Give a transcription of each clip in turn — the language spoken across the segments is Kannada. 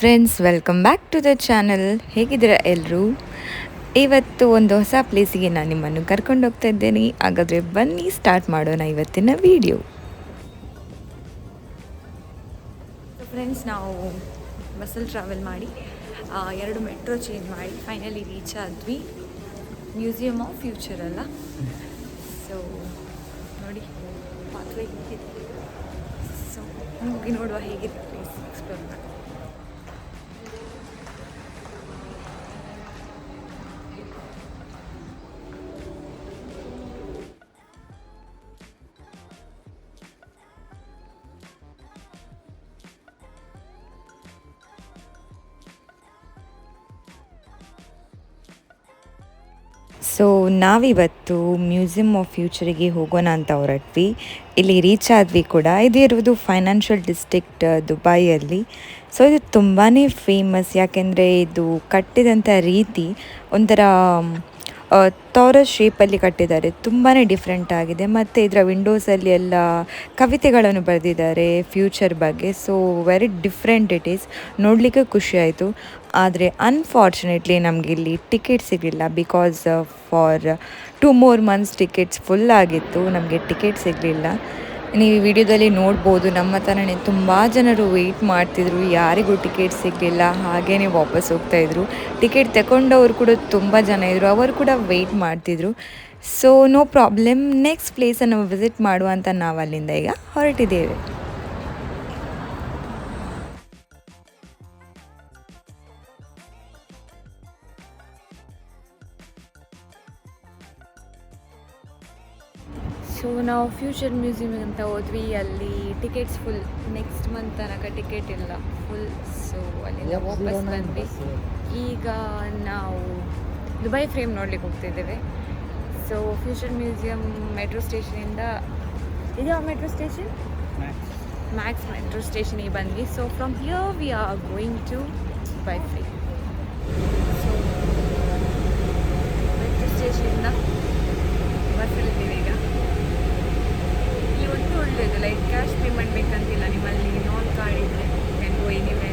Friends welcome back to the channel ಹೇಗಿದ್ದೀರ ಎಲ್ಲರೂ ಇವತ್ತು ಒಂದು ಹೊಸ ಪ್ಲೇಸಿಗೆ ನಾನು ನಿಮ್ಮನ್ನು ಕರ್ಕೊಂಡು ಹೋಗ್ತಾ ಇದ್ದೇನೆ. ಹಾಗಾದರೆ ಬನ್ನಿ ಸ್ಟಾರ್ಟ್ ಮಾಡೋಣ ಇವತ್ತಿನ ವಿಡಿಯೋ ಫ್ರೆಂಡ್ಸ್ ನಾವು ಬಸ್ಸಲ್ಲಿ ಟ್ರಾವೆಲ್ ಮಾಡಿ ಎರಡು ಮೆಟ್ರೋ ಚೇಂಜ್ ಮಾಡಿ ಫೈನಲಿ ರೀಚ್ ಆದ್ವಿ. ಮ್ಯೂಸಿಯಮ್ ಆಫ್ ಫ್ಯೂಚರ್ ಅಲ್ಲ? ಸೊ ನೋಡಿ ಪಾತ್ವೆ ಹೇಗಿದೆ ಸೊ ಹೋಗಿ ನೋಡುವ ಹೇಗಿದೆ ಪ್ಲೇಸ್ ಎಕ್ಸ್ಪ್ಲೋರ್ ಮಾಡಿ ನಾವಿವತ್ತು ಮ್ಯೂಸಿಯಮ್ ಆಫ್ ಫ್ಯೂಚರಿಗೆ ಹೋಗೋಣ ಅಂತ ಹೊರಟ್ವಿ. ಇಲ್ಲಿ ರೀಚ್ ಆದ್ವಿ ಕೂಡ. ಇದು ಇರುವುದು ಫೈನಾನ್ಷಿಯಲ್ ಡಿಸ್ಟ್ರಿಕ್ಟ್ ದುಬೈಯಲ್ಲಿ. ಸೊ ಇದು ತುಂಬಾ ಫೇಮಸ್ ಯಾಕೆಂದರೆ ಇದು ಕಟ್ಟಿದಂಥ ರೀತಿ ಒಂಥರ ತೋರಸ್ ಶೇಪಲ್ಲಿ ಕಟ್ಟಿದ್ದಾರೆ. ತುಂಬಾ ಡಿಫ್ರೆಂಟ್ ಆಗಿದೆ. ಮತ್ತು ಇದರ ವಿಂಡೋಸಲ್ಲಿ ಎಲ್ಲ ಕವಿತೆಗಳನ್ನು ಬರೆದಿದ್ದಾರೆ ಫ್ಯೂಚರ್ ಬಗ್ಗೆ. So very different it is ನೋಡಲಿಕ್ಕೆ ಖುಷಿಯಾಯಿತು ಆದರೆ ಅನ್ಫಾರ್ಚುನೇಟ್ಲಿ ನಮಗೆ ಇಲ್ಲಿ ಟಿಕೆಟ್ ಸಿಗಲಿಲ್ಲ. Because for two more months tickets full ಆಗಿತ್ತು. ನಮಗೆ ಟಿಕೆಟ್ ಸಿಗಲಿಲ್ಲ. ನೀವು ಈ ವಿಡಿಯೋದಲ್ಲಿ ನೋಡ್ಬೋದು, ನಮ್ಮ ಥರನೇ ತುಂಬ ಜನರು ವೆಯ್ಟ್ ಮಾಡ್ತಿದ್ರು, ಯಾರಿಗೂ ಟಿಕೆಟ್ ಸಿಗಲಿಲ್ಲ ಹಾಗೇ ವಾಪಸ್ ಹೋಗ್ತಾಯಿದ್ರು ಟಿಕೆಟ್ ತಗೊಂಡವರು ಕೂಡ ತುಂಬ ಜನ ಇದ್ದರು ಅವರು ಕೂಡ ವೆಯ್ಟ್ ಮಾಡ್ತಿದ್ರು. ಸೊ ನೋ ಪ್ರಾಬ್ಲಮ್ ನೆಕ್ಸ್ಟ್ ಪ್ಲೇಸನ್ನು ವಿಸಿಟ್ ಮಾಡುವ ಅಂತ ನಾವು ಅಲ್ಲಿಂದ ಈಗ ಹೊರಟಿದ್ದೇವೆ. ಸೊ ನಾವು ಫ್ಯೂಚರ್ ಮ್ಯೂಸಿಯಮ್ ಅಂತ ಹೋದ್ವಿ. ಅಲ್ಲಿ ಟಿಕೆಟ್ಸ್ ಫುಲ್ ನೆಕ್ಸ್ಟ್ ಮಂತ್ ತನಕ ಟಿಕೆಟ್ ಇಲ್ಲ. ಫುಲ್ ಸೊ ಅಲ್ಲಿಂದ ವಾಪಸ್ ಬಂದ್ವಿ. ಈಗ ನಾವು ದುಬೈ ಫ್ರೇಮ್ ನೋಡ್ಲಿಕ್ಕೆ ಹೋಗ್ತಿದ್ದೇವೆ. ಸೊ ಫ್ಯೂಚರ್ ಮ್ಯೂಸಿಯಂ ಮೆಟ್ರೋ ಸ್ಟೇಷನಿಂದ ಇದು ಮೆಟ್ರೋ ಸ್ಟೇಷನ್ ಮ್ಯಾಕ್ಸ್ ಮೆಟ್ರೋ ಸ್ಟೇಷನಿಗೆ ಬಂದ್ವಿ. So from here we are going to Dubai Frame so metro ಸ್ಟೇಷನಿಂದ ಬಸ್ಸಲ್ಲಿದ್ದೀವಿ ಈಗ ಇಲ್ಲಿ ಒಂದು ಒಳ್ಳೆಯದು ಲೈಕ್ ಕ್ಯಾಶ್ ಪೇಮೆಂಟ್ ಬೇಕಂತಿಲ್ಲ ನಿಮ್ಮಲ್ಲಿ ನಾನ್ ಕಾರ್ಡ್ ಇದ್ದರೆ ಕ್ಯಾನ್ ಗೋ ಎನಿವೆ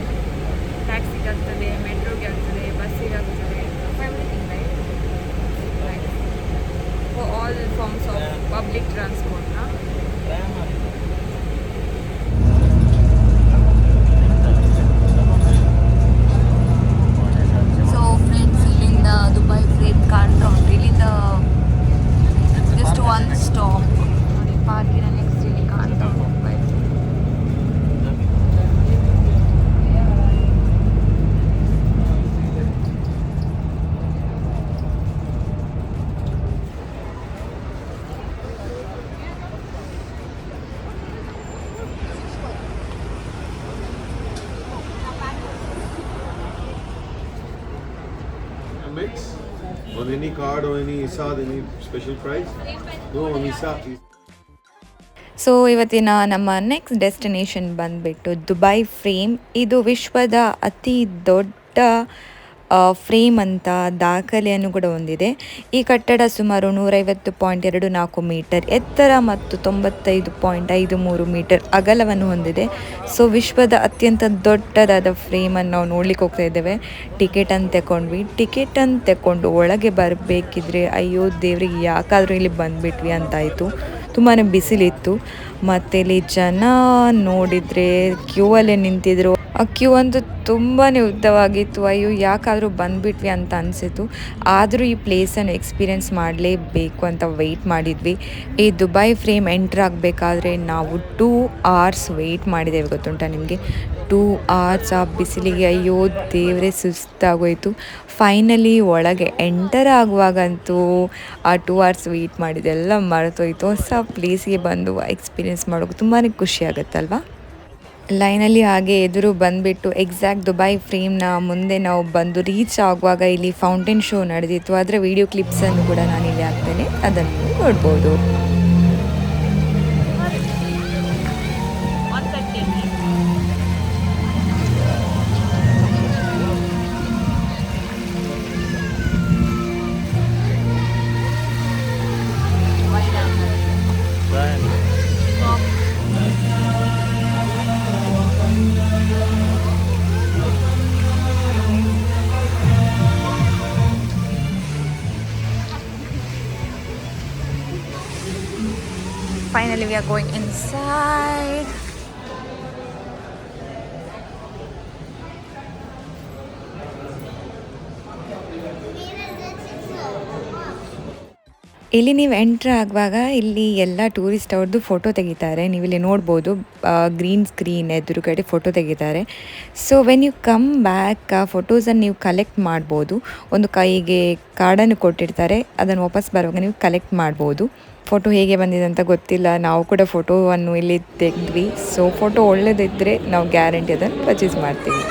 ಟ್ಯಾಕ್ಸಿಗೆ ಆಗ್ತದೆ ಮೆಟ್ರೋಗೆ ಆಗ್ತದೆ ಬಸ್ಸಿಗೆ ಆಗ್ತದೆ everything right for all forms of public ಟ್ರಾನ್ಸ್ಪೋರ್ಟ್ನ so friends ಇಲ್ಲಿಂದ ದುಬೈ ಫ್ರೇಮ್ ಕಾಣ್ತಾ ಉಂಟು ಇಲ್ಲಿಂದ ಜಸ್ಟ್ ಒನ್ ಸ್ಟಾಪ್ ನೋಡಿ ಪಾರ್ಕಿನ ನೆಕ್ಸ್ಟ್ ಇಲ್ಲಿ ಕಾಣ್ತಾ ಉಂಟು Dubai Mix on any card or any ISAD, any special price? No, on ISAD. So ಇವತ್ತಿನ ನಮ್ಮ ನೆಕ್ಸ್ಟ್ ಡೆಸ್ಟಿನೇಷನ್ ಬಂದುಬಿಟ್ಟು ದುಬೈ ಫ್ರೇಮ್ ಇದು ವಿಶ್ವದ ಅತಿ ದೊಡ್ಡ ಫ್ರೇಮ್ ಅಂತ ದಾಖಲೆಯನ್ನು ಕೂಡ ಹೊಂದಿದೆ. ಈ ಕಟ್ಟಡ ಸುಮಾರು ನೂರೈವತ್ತು ಪಾಯಿಂಟ್ ಎರಡು ನಾಲ್ಕು ಮೀಟರ್, ಎತ್ತರ ಮತ್ತು ತೊಂಬತ್ತೈದು ಪಾಯಿಂಟ್ ಐದು ಮೂರು ಮೀಟರ್ ಅಗಲವನ್ನು ಹೊಂದಿದೆ. ಸೊ, ವಿಶ್ವದ ಅತ್ಯಂತ ದೊಡ್ಡದಾದ ಫ್ರೇಮನ್ನು ನಾವು ನೋಡ್ಲಿಕ್ಕೆ ಹೋಗ್ತಾ ಇದ್ದೇವೆ. ಟಿಕೆಟನ್ನು ತಗೊಂಡ್ವಿ ಟಿಕೆಟನ್ನು ತಗೊಂಡು ಒಳಗೆ ಬರಬೇಕಿದ್ರೆ, ಅಯ್ಯೋ ದೇವರಿಗೆ ಯಾಕಾದರೂ ಇಲ್ಲಿ ಬಂದುಬಿಟ್ವಿ ಅಂತಾಯಿತು. ತುಂಬಾ ಬಿಸಿಲಿತ್ತು. ಮತ್ತು ಇಲ್ಲಿ ಜನ ನೋಡಿದರೆ ಕ್ಯೂ ಅಲ್ಲೇ ನಿಂತಿದ್ರು. ಆ ಕ್ಯೂ ಅಂತೂ ತುಂಬಾ ಉದ್ದವಾಗಿತ್ತು. ಅಯ್ಯೋ, ಯಾಕಾದರೂ ಬಂದುಬಿಟ್ವಿ ಅಂತ ಅನಿಸಿತು ಆದರೂ ಈ ಪ್ಲೇಸನ್ನು ಎಕ್ಸ್ಪೀರಿಯೆನ್ಸ್ ಮಾಡಲೇಬೇಕು ಅಂತ ವೆಯ್ಟ್ ಮಾಡಿದ್ವಿ. ಈ ದುಬೈ ಫ್ರೇಮ್ ಎಂಟ್ರ್ ಆಗಬೇಕಾದ್ರೆ ನಾವು ಟೂ ಅವರ್ಸ್ ವೆಯ್ಟ್ ಮಾಡಿದ್ದೇವೆ ಗೊತ್ತುಂಟ ನಿಮಗೆ? ಟೂ ಅವರ್ಸ್ ಆ ಬಿಸಿಲಿಗೆ ಅಯ್ಯೋ, ದೇವರೇ ಸುಸ್ತಾಗೋಯ್ತು. ಫೈನಲಿ ಒಳಗೆ ಎಂಟರ್ ಆಗುವಾಗಂತೂ ಆ ಟೂ ಅವರ್ಸ್ ವೆಯ್ಟ್ ಮಾಡಿದೆಲ್ಲ ಮರೆತೋಯ್ತು. ಹೊಸ ಪ್ಲೇಸಿಗೆ ಬಂದು ಎಕ್ಸ್ಪೀರಿಯೆನ್ಸ್ ಮಾಡೋಕೆ ತುಂಬಾ ಖುಷಿ ಆಗುತ್ತಲ್ವಾ? ಲೈನಲ್ಲಿ ಹಾಗೆ ಎದುರು ಬಂದ್ಬಿಟ್ಟು ಎಕ್ಸಾಕ್ಟ್ ದುಬೈ ಫ್ರೇಮ್ನ ಮುಂದೆ ನಾವು ಬಂದು ರೀಚ್ ಆಗುವಾಗ ಇಲ್ಲಿ ಫೌಂಟೇನ್ ಶೋ ನಡೆದಿತ್ತು. ಅದರ ವಿಡಿಯೋ ಕ್ಲಿಪ್ಸನ್ನು ಕೂಡ ನಾನು ಇಲ್ಲಿ ಹಾಕ್ತೇನೆ. ಅದನ್ನು ನೋಡ್ಬೋದು. Finally we are going inside. ಇಲ್ಲಿ ನೀವು ಎಂಟ್ರ್ ಆಗುವಾಗ ಇಲ್ಲಿ ಎಲ್ಲ ಟೂರಿಸ್ಟ್ ಅವ್ರದ್ದು ಫೋಟೋ ತೆಗಿತಾರೆ. ನೀವು ಇಲ್ಲಿ ನೋಡ್ಬೋದು ಗ್ರೀನ್ ಸ್ಕ್ರೀನ್ ಎದುರುಗಡೆ ಫೋಟೋ ತೆಗಿತಾರೆ. So when you come back ಆ ಫೋಟೋಸನ್ನು ನೀವು ಕಲೆಕ್ಟ್ ಮಾಡ್ಬೋದು. ಒಂದು ಕೈಗೆ ಕಾರ್ಡನ್ನು ಕೊಟ್ಟಿರ್ತಾರೆ. ಅದನ್ನು ವಾಪಸ್ ಬರುವಾಗ ನೀವು ಕಲೆಕ್ಟ್ ಮಾಡ್ಬೋದು. ಫೋಟೋ ಹೇಗೆ ಬಂದಿದೆ ಅಂತ ಗೊತ್ತಿಲ್ಲ. ನಾವು ಕೂಡ ಫೋಟೋವನ್ನು ಇಲ್ಲಿ ತೆಗೆದ್ವಿ. ಸೊ ಫೋಟೋ ಒಳ್ಳೆದಿದ್ದರೆ ನಾವು ಗ್ಯಾರಂಟಿ ಅದನ್ನು ಪರ್ಚೇಸ್ ಮಾಡ್ತೀವಿ.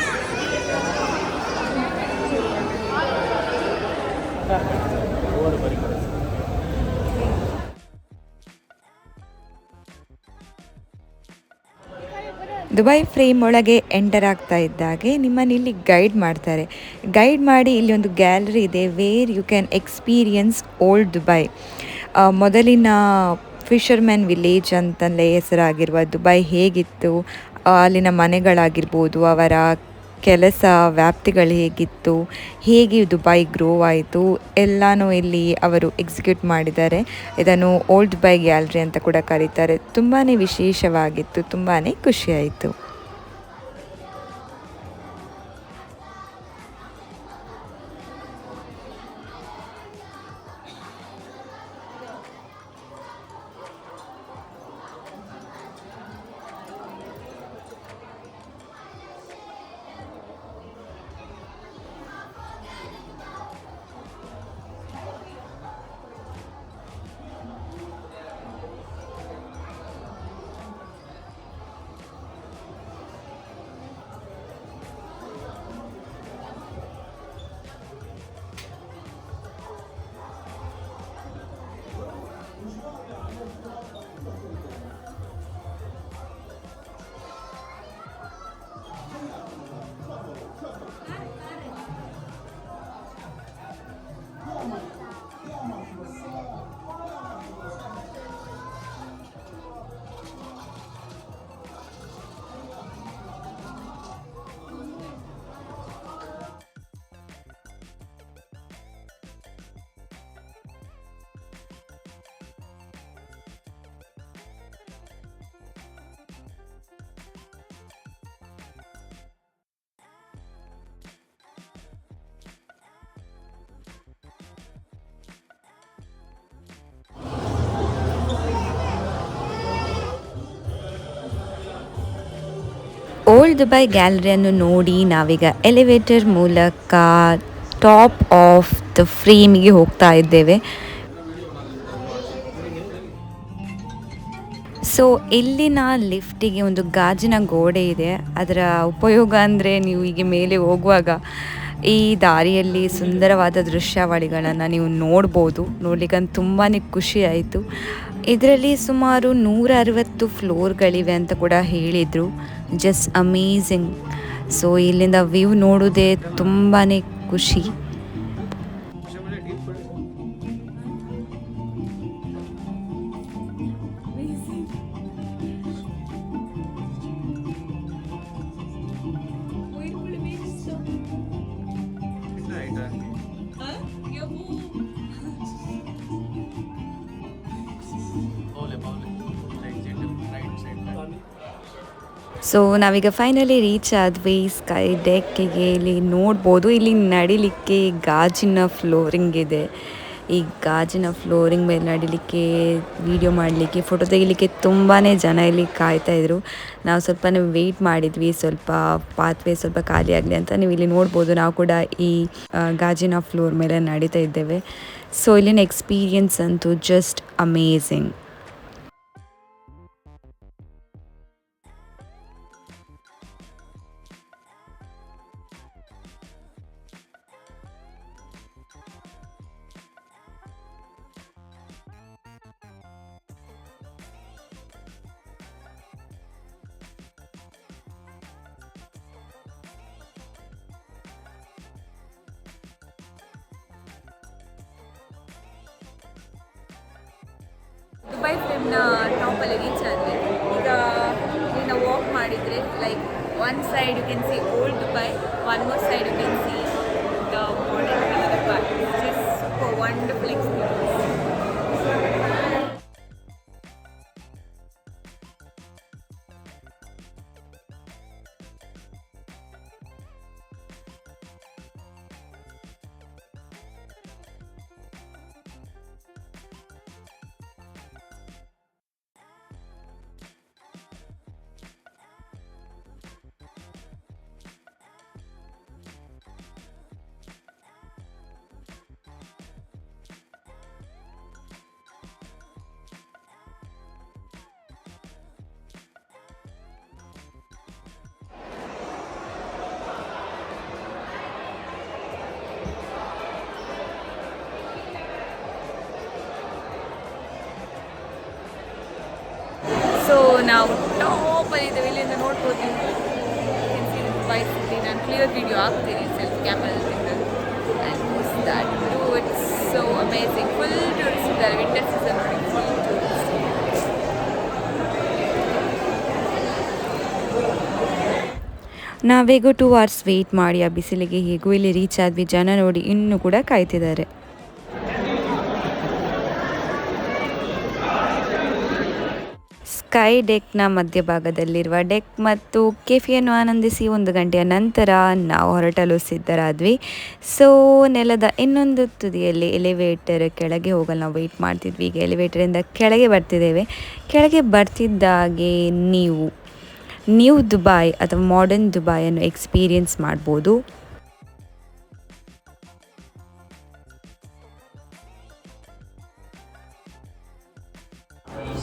ದುಬೈ ಫ್ರೇಮ್ ಒಳಗೆ ಎಂಟರ್ ಆಗ್ತಾ ಇದ್ದಾಗೆ ನಿಮ್ಮನ್ನು ಇಲ್ಲಿ ಗೈಡ್ ಮಾಡ್ತಾರೆ. ಗೈಡ್ ಮಾಡಿ ಇಲ್ಲಿ ಒಂದು ಗ್ಯಾಲರಿ ಇದೆ where you can experience old Dubai ಮೊದಲಿನ ಫಿಷರ್ಮ್ಯಾನ್ ವಿಲೇಜ್ ಅಂತಲೇ ಹೆಸರಾಗಿರುವ ದುಬೈ ಹೇಗಿತ್ತು? ಅಲ್ಲಿನ ಮನೆಗಳಾಗಿರ್ಬೋದು, ಅವರ ಕೆಲಸ, ವ್ಯಾಪ್ತಿಗಳು ಹೇಗಿತ್ತು? ಹೇಗೆ ದುಬೈ ಗ್ರೋ ಆಯಿತು? ಎಲ್ಲನೂ ಇಲ್ಲಿ ಅವರು ಎಕ್ಸಿಕ್ಯೂಟ್ ಮಾಡಿದ್ದಾರೆ. ಇದನ್ನು ಓಲ್ಡ್ ದುಬೈ ಗ್ಯಾಲರಿ ಅಂತ ಕೂಡ ಕರೀತಾರೆ. ತುಂಬಾ ವಿಶೇಷವಾಗಿತ್ತು ತುಂಬಾ ಖುಷಿಯಾಯಿತು. ಓಲ್ಡ್ ದುಬೈ ಗ್ಯಾಲರಿಯನ್ನು ನೋಡಿ ನಾವೀಗ ಎಲಿವೇಟರ್ ಮೂಲಕ ಟಾಪ್ ಆಫ್ ದ ಫ್ರೇಮಿಗೆ ಹೋಗ್ತಾ ಇದ್ದೇವೆ. ಸೊ ಇಲ್ಲಿನ ಲಿಫ್ಟಿಗೆ ಒಂದು ಗಾಜಿನ ಗೋಡೆ ಇದೆ. ಅದರ ಉಪಯೋಗ ಅಂದರೆ ನೀವು ಈಗ ಮೇಲೆ ಹೋಗುವಾಗ ಈ ದಾರಿಯಲ್ಲಿ ಸುಂದರವಾದ ದೃಶ್ಯಾವಳಿಗಳನ್ನು ನೀವು ನೋಡ್ಬೋದು. ನೋಡ್ಲಿಕ್ಕಂತ ತುಂಬಾ ಖುಷಿ ಆಯಿತು. ಇದರಲ್ಲಿ ಸುಮಾರು ನೂರ ಅರವತ್ತು ಫ್ಲೋರ್ಗಳಿವೆ ಅಂತ ಕೂಡ ಹೇಳಿದರು. ಜಸ್ಟ್ ಅಮೇಝಿಂಗ್ ಸೊ ಇಲ್ಲಿಂದ ವ್ಯೂ ನೋಡೋದೇ ತುಂಬಾ ಖುಷಿ. ಸೊ ನಾವೀಗ ಫೈನಲಿ ರೀಚ್ ಆದ್ವಿ ಸ್ಕೈ ಡೆಕ್ಕಿಗೆ ಇಲ್ಲಿ ನೋಡ್ಬೋದು. ಇಲ್ಲಿ ನಡಿಲಿಕ್ಕೆ ಗಾಜಿನ ಫ್ಲೋರಿಂಗ್ ಇದೆ. ಈ ಗಾಜಿನ ಫ್ಲೋರಿಂಗ್ ಮೇಲೆ ನಡಿಲಿಕ್ಕೆ ವಿಡಿಯೋ ಮಾಡಲಿಕ್ಕೆ ಫೋಟೋ ತೆಗಿಲಿಕ್ಕೆ ತುಂಬಾ ಜನ ಇಲ್ಲಿ ಕಾಯ್ತಾ ಇದ್ರು. ನಾವು ಸ್ವಲ್ಪ ವೆಯ್ಟ್ ಮಾಡಿದ್ವಿ, ಸ್ವಲ್ಪ ಪಾತ್ವೆ ಸ್ವಲ್ಪ ಖಾಲಿ ಆಗಲಿ ಅಂತ. ನೀವು ಇಲ್ಲಿ ನೋಡ್ಬೋದು, ನಾವು ಕೂಡ ಈ ಗಾಜಿನ ಫ್ಲೋರ್ ಮೇಲೆ ನಡೀತಾ ಇದ್ದೇವೆ. ಸೊ ಇಲ್ಲಿನ ಎಕ್ಸ್ಪೀರಿಯನ್ಸ್ ಅಂತೂ ಜಸ್ಟ್ ಅಮೇಝಿಂಗ್ ದುಬೈ ಫಿಲ್ಮ್ನ ಟಾಪಲ್ಲಿ ರೀಚ್ ಆದರೆ ಈಗ ಇಲ್ಲಿಂದ ವಾಕ್ ಮಾಡಿದರೆ like one side you can see old Dubai one more side you can see the modern Dubai is super wonderful experience ನಾವು ಅಲ್ಲಿ ಇದ್ದೇವೆ ಇಲ್ಲಿಂದ ನೋಡ್ಬೋದು ನೀವು ನಾನು ಕ್ಲಿಯರ್ ವಿಡಿಯೋ ಹಾಕ್ತೀನಿ self it's so amazing full tourist ಇದ್ದಾರೆ. ವಿಂಟರ್ ಸೀಸನ್ ನಾವೇಗೋ ಟೂ ಅವರ್ಸ್ ವೆಯ್ಟ್ ಮಾಡಿ ಆ ಬಿಸಿಲಿಗೆ ಹೇಗೂ ಇಲ್ಲಿ ರೀಚ್ ಆದ್ವಿ. ಜನ ನೋಡಿ, ಇನ್ನೂ ಕೂಡ ಕಾಯ್ತಿದ್ದಾರೆ. ಸ್ಕೈ ಡೆಕ್ನ ಮಧ್ಯಭಾಗದಲ್ಲಿರುವ ಡೆಕ್ ಮತ್ತು ಕೆಫಿಯನ್ನು ಆನಂದಿಸಿ ಒಂದು ಗಂಟೆಯ ನಂತರ ನಾವು ಹೊರಟಲು ಸಿದ್ಧರಾದ್ವಿ. ಸೊ ನೆಲದ ಇನ್ನೊಂದು ತುದಿಯಲ್ಲಿ ಎಲಿವೇಟರ್ ಕೆಳಗೆ ಹೋಗಲು ನಾವು ವೆಯ್ಟ್ ಮಾಡ್ತಿದ್ವಿ. ಈಗ ಎಲಿವೇಟರಿಂದ ಕೆಳಗೆ ಬರ್ತಿದ್ದೇವೆ. ಕೆಳಗೆ ಬರ್ತಿದ್ದಾಗೆ ನೀವು ನ್ಯೂ ದುಬಾಯ್ ಅಥವಾ ಮಾಡರ್ನ್ ದುಬಾಯನ್ನು ಎಕ್ಸ್ಪೀರಿಯನ್ಸ್ ಮಾಡ್ಬೋದು.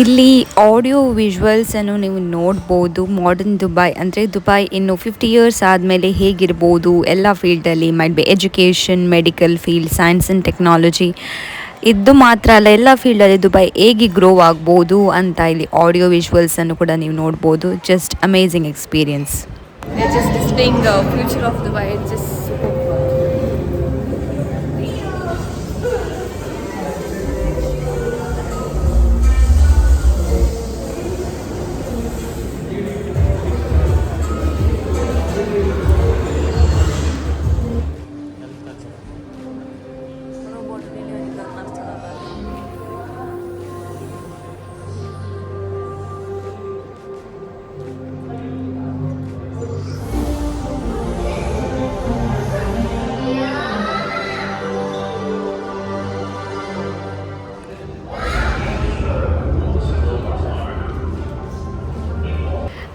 ಇಲ್ಲಿ ಆಡಿಯೋ ವಿಜುವಲ್ಸನ್ನು ನೀವು ನೋಡ್ಬೋದು. ಮಾಡರ್ನ್ ದುಬೈ ಅಂದರೆ ದುಬೈ ಇನ್ನು ಫಿಫ್ಟಿ ಇಯರ್ಸ್ ಆದಮೇಲೆ ಹೇಗಿರ್ಬೋದು? ಎಲ್ಲ ಫೀಲ್ಡಲ್ಲಿ might be education medical field science and technology ಇದು ಮಾತ್ರ ಅಲ್ಲ, ಎಲ್ಲ ಫೀಲ್ಡಲ್ಲಿ ದುಬೈ ಹೇಗೆ ಗ್ರೋ ಆಗ್ಬೋದು ಅಂತ ಇಲ್ಲಿ ಆಡಿಯೋ ವಿಜುವಲ್ಸನ್ನು ಕೂಡ ನೀವು ನೋಡ್ಬೋದು. Just amazing experience future of displaying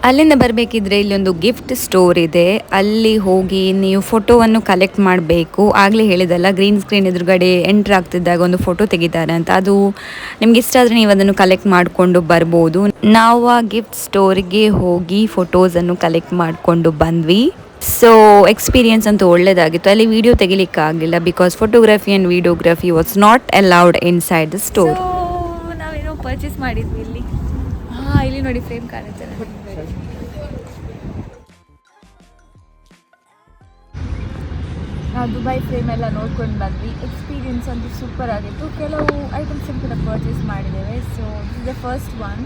ಅಲ್ಲಿಂದ ಬರಬೇಕಿದ್ರೆ ಇಲ್ಲೊಂದು ಗಿಫ್ಟ್ ಸ್ಟೋರ್ ಇದೆ. ಅಲ್ಲಿ ಹೋಗಿ ನೀವು ಫೋಟೋವನ್ನು ಕಲೆಕ್ಟ್ ಮಾಡಬೇಕು. ಆಗಲೇ ಹೇಳಿದಲ್ಲ ಗ್ರೀನ್ ಸ್ಕ್ರೀನ್ ಎದುರುಗಡೆ ಎಂಟ್ರ್ ಆಗ್ತಿದ್ದಾಗ ಒಂದು ಫೋಟೋ ತೆಗಿತಾರೆ ಅಂತ. ಅದು ನಿಮ್ಗೆ ಇಷ್ಟ ಆದರೆ ನೀವು ಅದನ್ನು ಕಲೆಕ್ಟ್ ಮಾಡಿಕೊಂಡು ಬರ್ಬೋದು. ನಾವು ಆ ಗಿಫ್ಟ್ ಸ್ಟೋರಿಗೆ ಹೋಗಿ ಫೋಟೋಸನ್ನು ಕಲೆಕ್ಟ್ ಮಾಡಿಕೊಂಡು ಬಂದ್ವಿ. ಸೊ ಎಕ್ಸ್ಪೀರಿಯನ್ಸ್ ಅಂತೂ ಒಳ್ಳೆಯದಾಗಿತ್ತು ಅಲ್ಲಿ ವಿಡಿಯೋ ತೆಗಿಲಿಕ್ಕೆ ಆಗಲಿಲ್ಲ because photography and videography was not allowed inside the store purchase ಮಾಡಿದ್ವಿ ಇಲ್ಲಿ. ಹಾಂ, ಇಲ್ಲಿ ನೋಡಿ ಫ್ರೇಮ್ ಕಾಣುತ್ತೆ. ನಾವು ದುಬೈ ಫ್ರೇಮ್ ಎಲ್ಲ ನೋಡ್ಕೊಂಡು ಬಂದ್ವಿ. ಎಕ್ಸ್ಪೀರಿಯನ್ಸ್ ಅಂತೂ ಸೂಪರ್ ಆಗಿತ್ತು. ಕೆಲವು ಐಟಮ್ಸ್ ಕೂಡ ಪರ್ಚೇಸ್ ಮಾಡಿದ್ದೇವೆ. So is the first one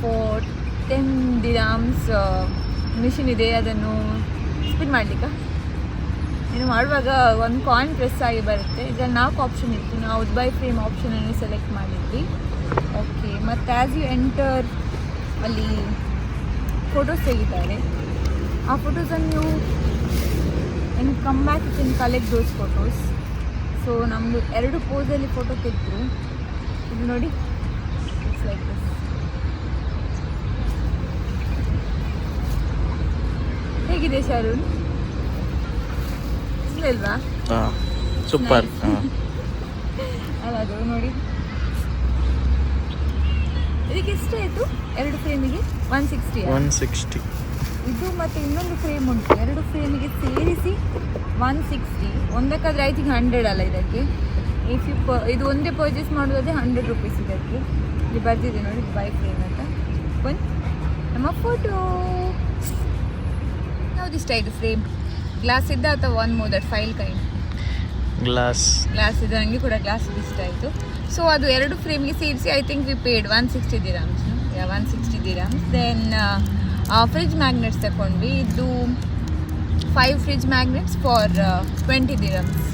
four ten dirhams machine ಇದೆ. ಅದನ್ನು ಸ್ಪಿನ್ ಮಾಡಲಿಕ್ಕೆ? ಏನು ಮಾಡುವಾಗ ಒಂದು ಕಾಯಿನ್ ಪ್ರೆಸ್ ಆಗಿ ಬರುತ್ತೆ. ಇದರಲ್ಲಿ ನಾಲ್ಕು ಆಪ್ಷನ್ ಇತ್ತು. ನಾವು ದುಬೈ ಫ್ರೇಮ್ ಆಪ್ಷನನ್ನು ಸೆಲೆಕ್ಟ್ ಮಾಡಿದ್ವಿ. ಓಕೆ ಮತ್ತು ಆ್ಯಸ್ ಯು ಎಂಟರ್ ಅಲ್ಲಿ ಫೋಟೋಸ್ ತೆಗಿತಾರೆ. ಆ ಫೋಟೋಸನ್ನು ನೀವು ಇನ್ನು come back you in collect those photos so ನಮ್ಮದು ಎರಡು ಪೋಸಲ್ಲಿ ಫೋಟೋ ತೆಗೆದ್ರು. ಇದು ನೋಡಿ. ಇಟ್ಸ್ ಲೈಕ್ ದಿಸ್ ಹೇಗಿದೆ ಶರುಣ್ ಇಲ್ವಾ? ಸೂಪರ್ ಅಲ್ಲ ಅದು ನೋಡಿ. ಇದಕ್ಕೆ ಎಷ್ಟಾಯಿತು ಎರಡು ಫ್ರೇಮಿಗೆ ಒನ್ ಸಿಕ್ಸ್ಟಿ ಒನ್ ಸಿಕ್ಸ್ಟಿ ಇದು ಮತ್ತು ಇನ್ನೊಂದು ಫ್ರೇಮ್ ಉಂಟು. ಎರಡು ಫ್ರೇಮಿಗೆ ಸೇರಿಸಿ ಒನ್ ಸಿಕ್ಸ್ಟಿ ಒಂದಕ್ಕಾದರೆ ಐ ಥಿಂಕ್ ಹಂಡ್ರೆಡ್ ಅಲ್ಲ ಇದಕ್ಕೆ. ಇಫ್ ಯು ಪ ಇದು ಒಂದೇ ಪರ್ಚೇಸ್ ಮಾಡೋದಾದ್ರೆ ಹಂಡ್ರೆಡ್ ರುಪೀಸ್ ಇದಕ್ಕೆ. ಇಲ್ಲಿ ಬರ್ತಿದೆ ನೋಡಿ ಬೈ ಫ್ರೇಮ್ ಅಂತ. ಒಂದು ನಮ್ಮ ಫೋಟೋ ಯಾವುದಿಷ್ಟ ಇದು ಆಯಿತು ಫ್ರೇಮ್ ಗ್ಲಾಸ್ ಇದ್ದ ಅಥವಾ one mother file kind glass glass ಇದೆ ನನಗೆ ಕೂಡ ಗ್ಲಾಸ್ ಇಷ್ಟ ಆಯಿತು. ಸೊ ಅದು ಎರಡು ಫ್ರೇಮ್ಗೆ ಸೇರಿಸಿ I think we paid one sixty dirhams one sixty dirhams then fridge magnets ತಗೊಂಡ್ವಿ ಇದು five fridge magnets for twenty dirhams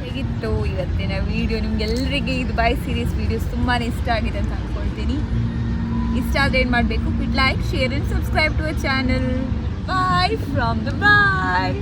ಹೇಗಿತ್ತು ಇವತ್ತಿನ ವಿಡಿಯೋ ನಿಮ್ಗೆಲ್ಲರಿಗೆ ಇದು ಬೈ ಸೀರೀಸ್ ವೀಡಿಯೋಸ್ ತುಂಬಾ ಇಷ್ಟ ಆಗಿದೆ ಅಂತ ಅಂದ್ಕೊಳ್ತೀನಿ ಇಷ್ಟ ಆದರೆ ಏನು ಮಾಡಬೇಕು? ಬಿಟ್ like share and subscribe to a channel bye from the boy